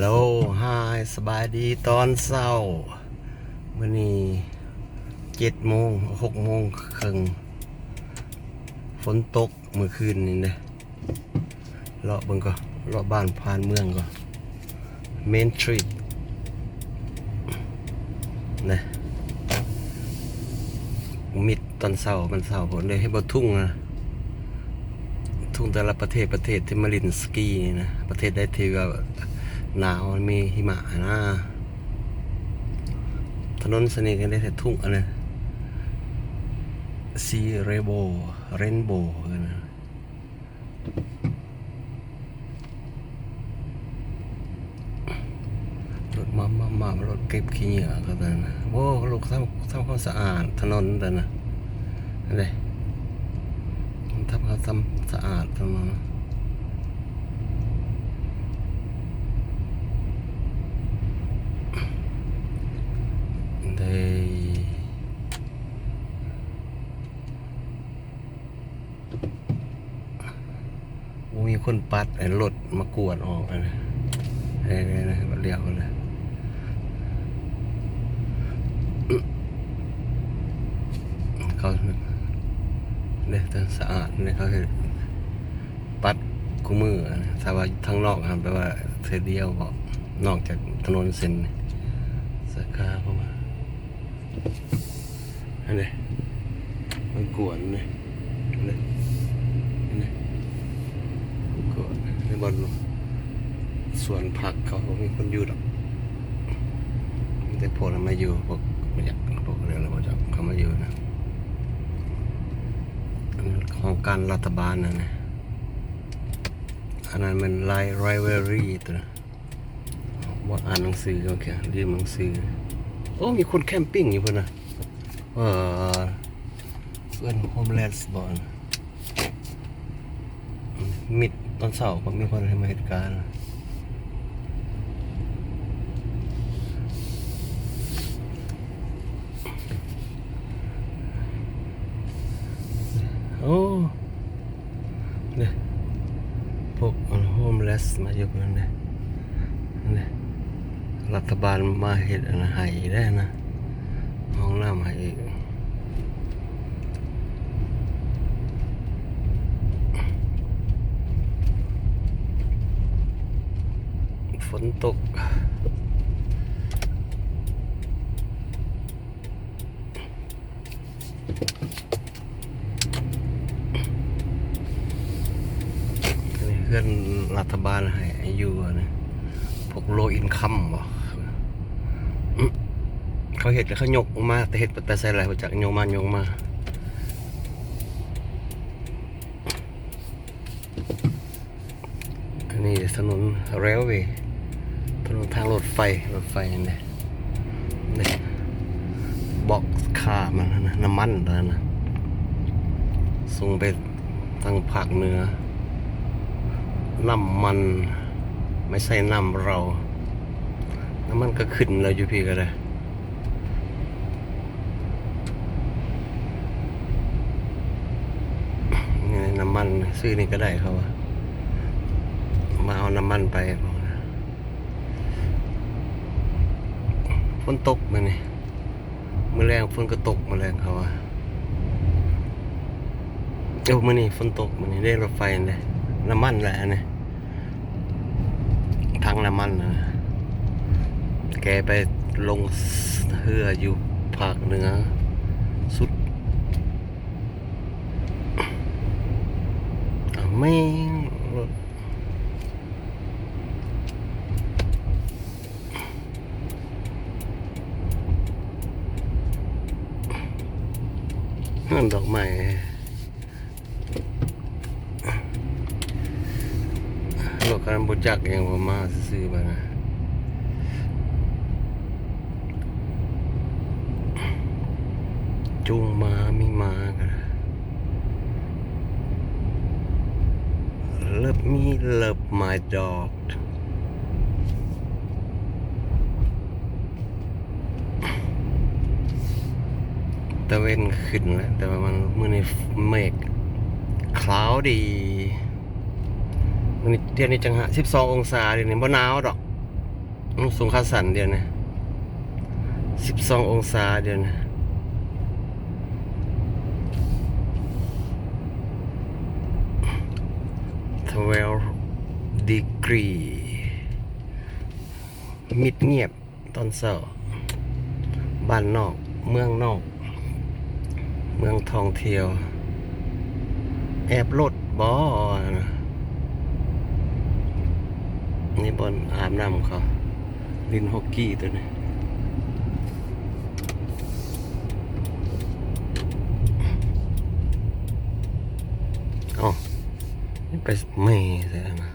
ฮัลโหลฮายสบายดีตอนเช้ามื่อนี้เจ็ดโมงหกโมงครึ่งฝนตกเมื่อคืนนี่นะเลาะเบิ่งก็เลาะบ้านผ่านเมืองก็เมนทรีตนะมิดตอนเช้ามันเช้าผมเลยให้บทุ่งนะทุ่งแต่ละประเทศประเทศที่มาลินสกีนี่นะประเทศได้ทีว่า หนาวมีหิมะนะถนนสนิทกันได้แต่ทุ่งอันนั้นซีเรโบเรนโบกันนะรถมามามารถเก็บขี้เหงื่อก็แต่นะโอ้ลูกทำทำความสะอาดถนนแต่นะอันนี้ทำความสะอาดตรงนั้นได้โอ้มี คนปัดไอ้รถมากวดออกอะนะเฮ้ยนะเรียกเลยเขาเนี่ยแต่สะอาดเนี่ยเขาคือปัดกูมือนะถ้าว่าทางนอกครับแปลว่าเทเดียวก็นอกจากถนนเส้นสาขาเข้ามาอันนี้มันกวนเนี่ยอันนี้อันนี้ก วนสวนผักเขามีคนอยู่ดอกมีแต่พวกนั้นมาอยู่พวกไม่อยากพวกเรื่องอะไราจากเขามาอยู่นะของการรัฐบาลนะนะอันนั้นมันไลไรเวอรี่ตัวว่าอ่านหนังสือโอเคเรียนหนังสือโอ้มีคนแคมปิ้งอยู่เพื่อนนะเออเพื่อนโฮมเลสบอล มิดตอนเสาร์ก็มีคนทำเหตุการณ์โอ้เนี่ยพวกโฮมเลสมาอยู่กันเนี่ยเนี่ยรัฐบาลมาเห็ดอันให้ได้นะ ห้องน้ำให้อีก ฝนตก เพื่อนรัฐบาลให้อายุนะพวกโลอินคัมบ่เขาเห็ดแล้วเขายกออกมา แต่เห็ดแต่ใส่อะไรมาจากโยมาโยมาอันนี้ถนนเรลเวย์ ถนนทางรถไฟรถไฟนี่นี่บอกค่ามันนะน้ำมันตอนนั้นนะส่งไปทางภาคเหนือน้ำมัน ไม่ใช่น้ำเรา น้ำมันก็ขึ้นแล้วอยู่พี่ก็ได้นี่น้ำมันซื้อนี่ก็ได้เขาว่ามาเอาน้ำมันไปบอกนะ ฝนตกมานี่เมื่อแรงฝนก็ตกมื่อแรงเขาว่าเอ้ามื่อนี่ฝนตกมื่อนี่ได้รถไฟเลยน้ำมันแหละเนี่ยทางน้ำมันนะแกไปลงเรืออยู่ภาคเหนือสุดไม่งรถ นั่นดอกไม้โลกการบจักยังบ่มาซื้อมานะจุงมามีมากัน Let me love my dog ตะเวนขึ้นแล้วแต่ว่ามันมือในเมฆคลาวดีมันเดียนี้จังหะ12ององศาเดียนี้บ่หนาวดอกสูงค่าสันเดียวนะสิบสององศาเดียวนะทเวลดีกรีมิดเงียบตอนเช้าบ้านนอกเมืองนอก เมืองท่องเที่ยว แอบรถบอนะนี่บนอาบน้ำเขาลินฮอกกี้ตัวนี้อ๋อนี่ไปไม่ใช่นะ